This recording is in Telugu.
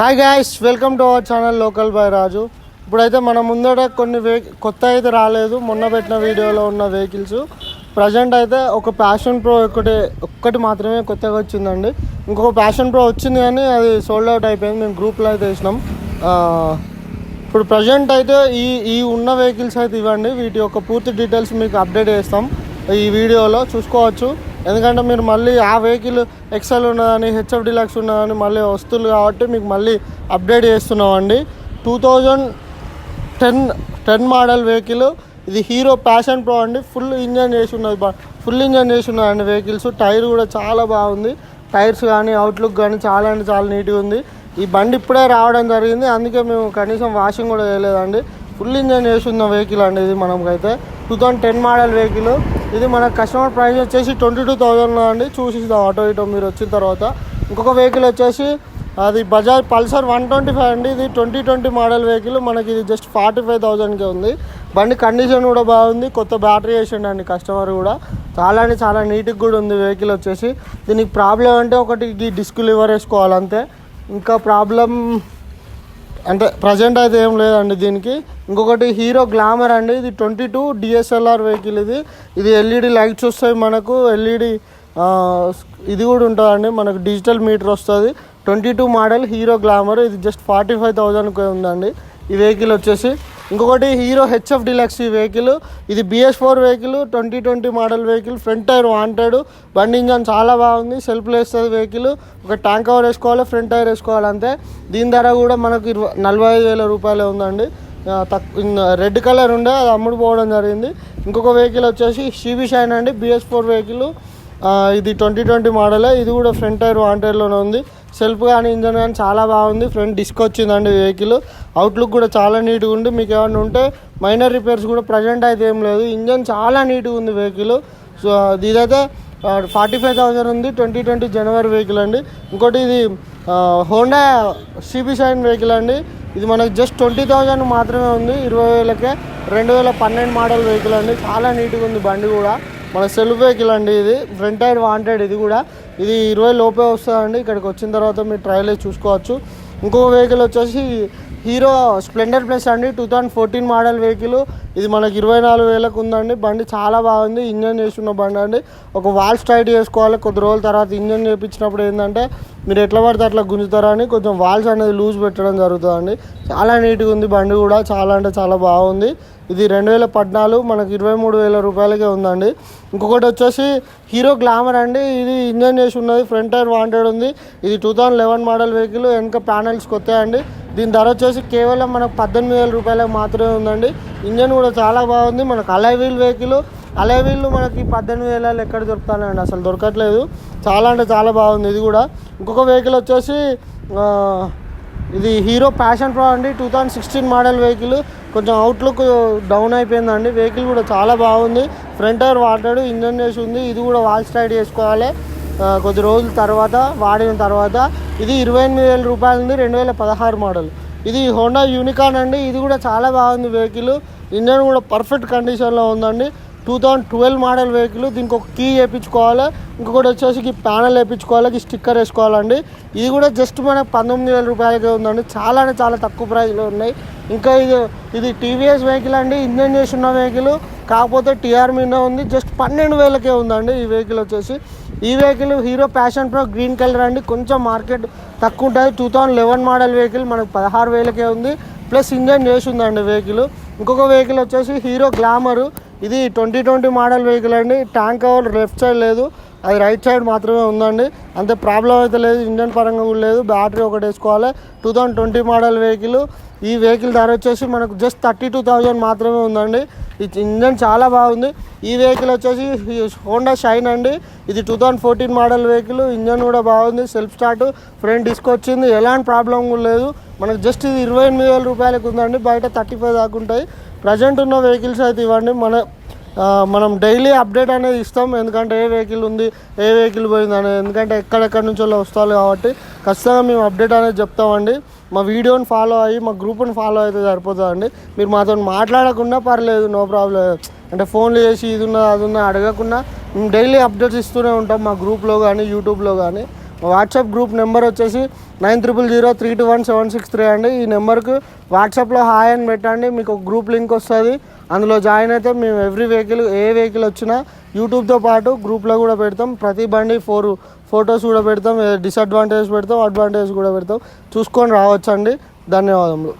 Hi guys welcome to our channel local by Raju ఇప్పుడైతే మన ముందట కొన్ని వెహి కొత్త అయితే రాలేదు. మొన్న పెట్టిన వీడియోలో ఉన్న వెహికల్స్ ప్రజెంట్ అయితే ఒక ప్యాషన్ ప్రో ఒకటి ఒక్కటి మాత్రమే కొత్తగా వచ్చిందండి. ఇంకొక ప్యాషన్ ప్రో వచ్చింది కానీ అది సోల్డ్ అవుట్ అయిపోయింది. మేము గ్రూప్లో అయితే వేసినాం. ఇప్పుడు ప్రజెంట్ అయితే ఈ ఈ ఉన్న వెహికల్స్ అయితే ఇవ్వండి. వీటి యొక్క పూర్తి డీటెయిల్స్ మీకు అప్డేట్ చేస్తాం. ఈ వీడియోలో చూసుకోవచ్చు. ఎందుకంటే మీరు మళ్ళీ ఆ వెహికల్ ఎక్సెల్ ఉన్నదని హెచ్ఎఫ్ డిలాక్స్ ఉన్నదని మళ్ళీ వస్తువులు కాబట్టి మీకు మళ్ళీ అప్డేట్ చేస్తున్నామండి. Two thousand ten ten model vehicle. ఇది హీరో ప్యాషన్ ప్రో అండి. ఫుల్ ఇంజన్ చేసి ఉన్నది ఫుల్ ఇంజన్ చేసి ఉన్నదండి వెహికల్స్. టైర్ కూడా చాలా బాగుంది. టైర్స్ కానీ అవుట్లుక్ కానీ చాలా అంటే చాలా నీట్గా ఉంది. ఈ బండి ఇప్పుడే రావడం జరిగింది. అందుకే మేము కనీసం వాషింగ్ కూడా చేయలేదండి. ఫుల్ ఇంజన్ చేసి ఉన్న వెహికల్ అండి ఇది మనకైతే. Two thousand ten model vehicle. ఇది మన కస్టమర్ ప్రైస్ వచ్చేసి ట్వంటీ టూ థౌజండ్ అండి. చూసి ఆటో ఇటో మీరు వచ్చిన తర్వాత. ఇంకొక వెహికల్ వచ్చేసి అది Bajaj Pulsar one twenty five అండి. ఇది ట్వంటీ ట్వంటీ మోడల్ వెహికల్ మనకి ఇది జస్ట్ ఫార్టీ ఫైవ్ థౌజండ్కే ఉంది. బండి కండిషన్ కూడా బాగుంది. కొత్త బ్యాటరీ వేసిండు అండి కస్టమర్ కూడా. చాలా అంటే చాలా నీట్గా కూడా ఉంది వెహికల్ వచ్చేసి. దీనికి ప్రాబ్లం అంటే ఒకటి ఈ డిస్క్ లివర్ వేసుకోవాలంతే. ఇంకా ప్రాబ్లం అంటే ప్రజెంట్ అయితే ఏం లేదండి దీనికి. ఇంకొకటి హీరో గ్లామర్ అండి. ఇది ట్వంటీ టూ డిఎస్ఎల్ఆర్ వెహికల్ ఇది. ఇది ఎల్ఈడి లైట్స్ వస్తాయి మనకు. ఎల్ఈడి ఇది కూడా ఉంటుందండి. మనకు డిజిటల్ మీటర్ వస్తుంది. Twenty two model Hero Glamour. ఇది జస్ట్ ఫార్టీ ఫైవ్ థౌజండ్కి ఉందండి. ఈ వెహికల్ వచ్చేసి ఇంకొకటి హీరో హెచ్ఎఫ్ డిలక్స్ ఈ వెహికల్ ఇది BS four vehicle twenty twenty model vehicle front tyre wanted బండి ఇంజన్ చాలా బాగుంది సెల్ఫ్ వేస్తుంది వెహికల్ ఒక ట్యాంక్ కవర్ వేసుకోవాలి ఫ్రంట్ టైర్ వేసుకోవాలి అంతే. దీని ధర కూడా మనకు ఇరవై నలభై ఐదు వేల రూపాయలే ఉందండి. తక్కు రెడ్ కలర్ ఉండే అది అమ్ముడు పోవడం జరిగింది. ఇంకొక వెహికల్ వచ్చేసి షీబీ షైన్ అండి బిఎస్ ఫోర్ వెహికల్ ఇది ట్వంటీ ట్వంటీ మోడలే ఇది కూడా ఫ్రంట్ టైర్ వాన్ టైర్లోనే ఉంది. సెల్ఫ్ కానీ ఇంజన్ కానీ చాలా బాగుంది. ఫ్రంట్ డిస్క్ వచ్చిందండి వెహికల్. అవుట్లుక్ కూడా చాలా నీట్గా ఉంది. మీకు ఏమైనా ఉంటే మైనర్ రిపేర్స్ కూడా ప్రజెంట్ అయితే ఏం లేదు. ఇంజన్ చాలా నీట్గా ఉంది వెహికల్. సో ఇదైతే ఫార్టీ ఫైవ్ థౌసండ్ ఉంది. ట్వంటీ ట్వంటీ జనవరి వెహికల్ అండి. ఇంకోటి ఇది హోండా సిబి షైన్ వెహికల్ అండి. ఇది మనకి జస్ట్ ట్వంటీ థౌజండ్ మాత్రమే ఉంది. ఇరవై వేలకే రెండు వేల పన్నెండు మోడల్ వెహికల్ అండి. చాలా నీట్గా ఉంది బండి కూడా. మన సెల్ఫ్ వెహికల్ అండి ఇది. ఫ్రంట్ టైర్ వాంటెడ్ ఇది కూడా. ఇది ఇరవై లోపే వస్తుందండి. ఇక్కడికి వచ్చిన తర్వాత మీరు ట్రయల్ చూసుకోవచ్చు. ఇంకో వెహికల్ వచ్చేసి హీరో స్ప్లెండర్ ప్లస్ అండి two thousand fourteen model vehicle. ఇది మనకి ఇరవై నాలుగు వేలకు ఉందండి. బండి చాలా బాగుంది. ఇంజన్ చేస్తున్న బండి అండి. ఒక వాల్ స్ట్రైట్ చేసుకోవాలి. కొద్ది రోజుల తర్వాత ఇంజన్ చేయించినప్పుడు ఏంటంటే మీరు ఎట్లా పడితే అట్లా గుంజుతారని కొంచెం వాల్స్ అనేది లూజ్ పెట్టడం జరుగుతుందండి. చాలా నీట్గా ఉంది బండి కూడా. చాలా అంటే చాలా బాగుంది. ఇది రెండు వేల పద్నాలుగు మనకి ఇరవై మూడు వేల రూపాయలకే ఉందండి. ఇంకొకటి వచ్చేసి హీరో గ్లామర్ అండి. ఇది ఇంజన్ చేసి ఉన్నది. ఫ్రంట్ టైర్ వాంటెడ్ ఉంది. ఇది two thousand eleven model vehicle. వెనక ప్యానల్స్ అండి దీని ధర వచ్చేసి కేవలం మనకు పద్దెనిమిది వేల రూపాయలకు మాత్రమే ఉందండి. ఇంజన్ కూడా చాలా బాగుంది. మనకు అలై వీల్ వెహికల్ అలైవీళ్ళు మనకి పద్దెనిమిది వేలలో ఎక్కడ దొరుకుతానండి. అసలు దొరకట్లేదు. చాలా అంటే చాలా బాగుంది ఇది కూడా. ఇంకొక వెహికల్ వచ్చేసి ఇది హీరో ప్యాషన్ ప్రో అండి. Two thousand sixteen model vehicle కొంచెం అవుట్లుక్ డౌన్ అయిపోయిందండి. వెహికల్ కూడా చాలా బాగుంది. ఫ్రంట్ టైర్ వాడాడు ఇంజన్ చేసి ఉంది. ఇది కూడా వాల్ స్టైడ్ చేసుకోవాలి కొద్ది రోజుల తర్వాత వాడిన తర్వాత ఇది ఇరవై ఎనిమిది వేల రూపాయలు ఉంది రెండు వేల పదహారు మోడల్. ఇది హోండా యూనికాన్ అండి. ఇది కూడా చాలా బాగుంది వెహికల్. ఇంజన్ కూడా పర్ఫెక్ట్ కండిషన్లో ఉందండి. Two thousand twelve model vehicle. దీనికి ఒక కీ వేయించుకోవాలి. ఇంకొకటి వచ్చేసి ఈ ప్యానల్ వేయించుకోవాలి ఈ స్టిక్కర్ వేసుకోవాలండి. ఇది కూడా జస్ట్ మనకు పంతొమ్మిది వేల రూపాయలకే ఉందండి. చాలా అంటే చాలా తక్కువ ప్రైస్లో ఉన్నాయి. ఇంకా ఇది ఇది టీవీఎస్ వెహికల్ అండి. ఇంజన్ చేసి ఉన్న వెహికల్. కాకపోతే టీఆర్ మీద ఉంది. జస్ట్ పన్నెండు వేలకే ఉందండి ఈ వెహికల్ వచ్చేసి. ఈ vehicle Hero Passion Pro green colour అండి. కొంచెం మార్కెట్ తక్కువ ఉంటుంది two thousand eleven model vehicle మనకు పదహారు వేలకే ఉంది. ప్లస్ ఇంజన్ చేసి ఉందండి వెహికల్ ఇంకొక వెహికల్ వచ్చేసి హీరో గ్లామరు ఇది ట్వంటీ ట్వంటీ మోడల్ వెహికల్ అండి. ట్యాంక్ కవర్ లెఫ్ట్ సైడ్ లేదు. అది రైట్ సైడ్ మాత్రమే ఉందండి. అంతే ప్రాబ్లం అయితే లేదు ఇంజన్ పరంగా కూడా లేదు. బ్యాటరీ ఒకటి వేసుకోవాలి. Two thousand twenty model vehicle ఈ వెహికల్ ధర వచ్చేసి మనకు జస్ట్ థర్టీ టూ థౌజండ్ మాత్రమే ఉందండి. ఈ ఇంజన్ చాలా బాగుంది. ఈ వెహికల్ వచ్చేసి హోండా షైన్ అండి. ఇది two thousand fourteen model vehicle engine కూడా బాగుంది. సెల్ఫ్ స్టార్ట్ ఫ్రంట్ డిస్క్ వచ్చింది. ఎలాంటి ప్రాబ్లం కూడా లేదు. మనకు జస్ట్ ఇది ఇరవై ఎనిమిది వేల రూపాయలకు ఉందండి. బయట థర్టీ ఫైవ్ దాకా ఉంటాయి. ప్రజెంట్ ఉన్న వెహికల్స్ అయితే ఇవ్వండి. మన మనం డైలీ అప్డేట్ అనేది ఇస్తాం. ఎందుకంటే ఏ వెహికల్ ఉంది ఏ వెహికల్ పోయింది అనేది ఎందుకంటే ఎక్కడెక్కడి నుంచో వస్తారు కాబట్టి ఖచ్చితంగా మేము అప్డేట్ అనేది చెప్తామండి. మా వీడియోని ఫాలో అయ్యి మా గ్రూప్ని ఫాలో అయితే సరిపోతుందండి. మీరు మాతో మాట్లాడకుండా పర్లేదు నో ప్రాబ్లం. అంటే ఫోన్లు చేసి ఇది ఉన్నా అది ఉన్నా అడగకుండా మేము డైలీ అప్డేట్స్ ఇస్తూనే ఉంటాం మా గ్రూప్లో కానీ యూట్యూబ్లో కానీ. వాట్సాప్ గ్రూప్ నెంబర్ వచ్చేసి nine triple zero three two one seven six three అండి. ఈ నెంబర్కు వాట్సాప్లో హాయ్ అని పెట్టండి మీకు ఒక గ్రూప్ లింక్ వస్తుంది. అందులో జాయిన్ అయితే మేము ఎవ్రీ వెహికల్ ఏ వెహికల్ వచ్చినా యూట్యూబ్తో పాటు గ్రూప్లో కూడా పెడతాం. ప్రతి బండి ఫోర్ ఫొటోస్ కూడా పెడతాం. డిసడ్వాంటేజ్ పెడతాం అడ్వాంటేజ్ కూడా పెడతాం. చూసుకొని రావచ్చండి. ధన్యవాదములు.